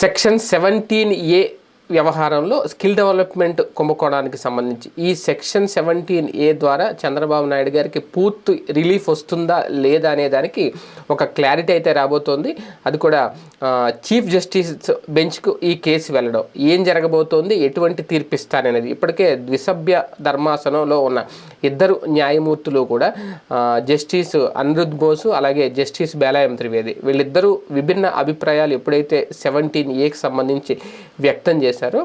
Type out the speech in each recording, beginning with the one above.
Section seventeen A వ్యవహారంలో skill development కుంభకోణానికి సంబంధించి ఈ సెక్షన్ సెవెంటీన్ ఏ ద్వారా చంద్రబాబు నాయుడు గారికి పూర్తి రిలీఫ్ వస్తుందా లేదా అనే దానికి ఒక క్లారిటీ అయితే రాబోతోంది. అది కూడా చీఫ్ జస్టిస్ బెంచ్కు ఈ కేసు వెళ్ళడం. ఏం జరగబోతోంది? ఎటువంటి తీర్పు ఇస్తారనేది. ఇప్పటికే ద్విసభ్య ధర్మాసనంలో ఉన్న ఇద్దరు న్యాయమూర్తులు కూడా జస్టిస్ అనిరుద్ బోసు అలాగే జస్టిస్ బేలాయం త్రివేది వీళ్ళిద్దరూ విభిన్న అభిప్రాయాలు ఎప్పుడైతే సెవెంటీన్ ఏకి సంబంధించి వ్యక్తం చేశారు.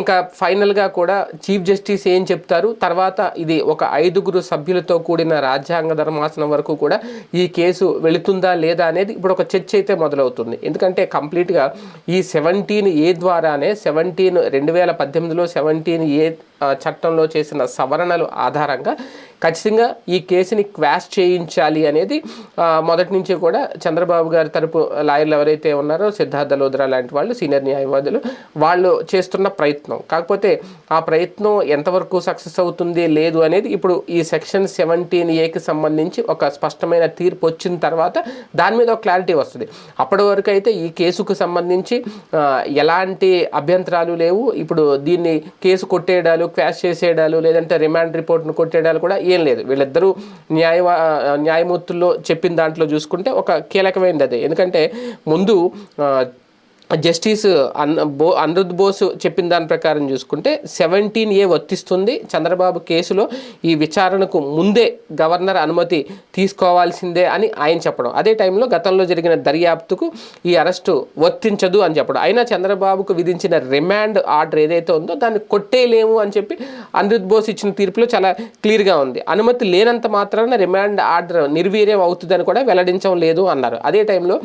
ఇంకా ఫైనల్గా కూడా చీఫ్ జస్టిస్ ఏం చెప్తారు? తర్వాత ఇది ఒక ఐదుగురు సభ్యులతో కూడిన రాజ్యాంగ ధర్మాసనం వరకు కూడా ఈ కేసు వెళుతుందా లేదా అనేది ఇప్పుడు ఒక చర్చ అయితే మొదలవుతుంది. ఎందుకంటే కంప్లీట్గా ఈ సెవెంటీన్ ఏ ద్వారానే సెవెంటీన్ రెండు వేల పద్దెనిమిదిలో సెవెంటీన్ ఏ చట్టంలో చేసిన సవరణలు ఆధారంగా ఖచ్చితంగా ఈ కేసుని క్వాష్ చేయించాలి అనేది మొదటి నుంచి కూడా చంద్రబాబు గారి తరపు లాయర్లు ఎవరైతే ఉన్నారో సిద్ధార్థ లోద్రా లాంటి వాళ్ళు సీనియర్ న్యాయవాదులు వాళ్ళు చేస్తున్న ప్రయత్నం. కాకపోతే ఆ ప్రయత్నం ఎంతవరకు సక్సెస్ అవుతుంది లేదు అనేది ఇప్పుడు ఈ సెక్షన్ సెవెంటీన్ ఏకి సంబంధించి ఒక స్పష్టమైన తీర్పు వచ్చిన తర్వాత దాని మీద ఒక క్లారిటీ వస్తుంది. అప్పటి వరకు అయితే ఈ కేసుకు సంబంధించి ఎలాంటి అభ్యంతరాలు లేవు. ఇప్పుడు దీన్ని కేసు కొట్టేయడాలు క్వాష్ చేసేయడాలు లేదంటే రిమాండ్ రిపోర్ట్ను కొట్టేయడాలు కూడా ఏం లేదు. వీళ్ళిద్దరూ న్యాయ న్యాయమూర్తుల్లో చెప్పిన దాంట్లో చూసుకుంటే ఒక కీలకమైనది అదే. ఎందుకంటే ముందు జస్టిస్ అన్ బో అనిరుద్ బోస్ చెప్పిన దాని ప్రకారం చూసుకుంటే సెవెంటీన్ ఏ వర్తిస్తుంది. చంద్రబాబు కేసులో ఈ విచారణకు ముందే గవర్నర్ అనుమతి తీసుకోవాల్సిందే అని ఆయన చెప్పడం. అదే టైంలో గతంలో జరిగిన దర్యాప్తుకు ఈ అరెస్టు వర్తించదు అని చెప్పడం. అయినా చంద్రబాబుకు విధించిన రిమాండ్ ఆర్డర్ ఏదైతే ఉందో దాన్ని కొట్టేయలేము అని చెప్పి అనిరుద్ బోస్ ఇచ్చిన తీర్పులో చాలా క్లియర్గా ఉంది. అనుమతి లేనంత మాత్రాన రిమాండ్ ఆర్డర్ నిర్వీర్యం అవుతుందని కూడా వెల్లడించడం లేదు అన్నారు. అదే టైంలో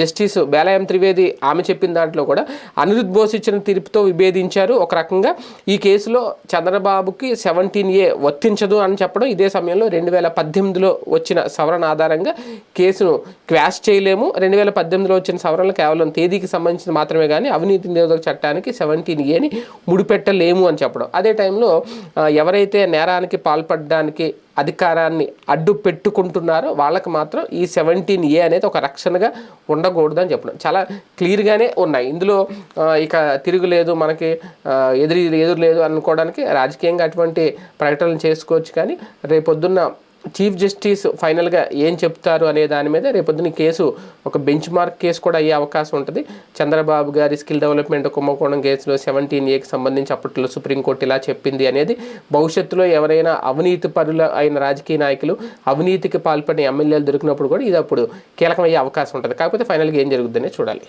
జస్టిస్ బేలాయం త్రివేది ఆమె చెప్పిన దాంట్లో కూడా అనిరుద్ బోస్ ఇచ్చిన తీర్పుతో విభేదించారు. ఒక రకంగా ఈ కేసులో చంద్రబాబుకి సెవెంటీన్ ఏ వర్తించదు అని చెప్పడం ఇదే సమయంలో రెండు వేల పద్దెనిమిదిలో వచ్చిన సవరణ ఆధారంగా కేసును క్వాష్ చేయలేము. రెండు వేల పద్దెనిమిదిలో వచ్చిన సవరణలు కేవలం తేదీకి సంబంధించి మాత్రమే కానీ అవినీతి నిరోధక చట్టానికి సెవెంటీన్ ఏని ముడిపెట్టలేము అని చెప్పడం. అదే టైంలో ఎవరైతే నేరానికి పాల్పడడానికి అధికారాన్ని అడ్డు పెట్టుకుంటున్నారో వాళ్ళకి మాత్రం ఈ సెవెంటీన్ ఏ అనేది ఒక రక్షణగా ఉండకూడదు అని చెప్పడం. చాలా క్లియర్గానే ఉన్నాయి. ఇందులో ఇక తిరుగులేదు మనకి ఎదురు ఎదురు లేదు అనుకోవడానికి రాజకీయంగా అటువంటి ప్రకటనలు చేసుకోవచ్చు కానీ రేపొద్దున్న చీఫ్ జస్టిస్ ఫైనల్గా ఏం చెప్తారు అనే దాని మీద రేపొద్దున కేసు ఒక బెంచ్ మార్క్ కేసు కూడా అయ్యే అవకాశం ఉంటుంది. చంద్రబాబు గారి స్కిల్ డెవలప్మెంట్ కుంభకోణం కేసులో సెవెంటీన్ ఏకి సంబంధించి అప్పట్లో సుప్రీంకోర్టు ఇలా చెప్పింది అనేది భవిష్యత్తులో ఎవరైనా అవినీతి పరుల అయిన రాజకీయ నాయకులు అవినీతికి పాల్పడిన ఎమ్మెల్యేలు దొరికినప్పుడు కూడా ఇది అప్పుడు కీలకమయ్యే అవకాశం ఉంటుంది. కాకపోతే ఫైనల్గా ఏం జరుగుతుందనే చూడాలి.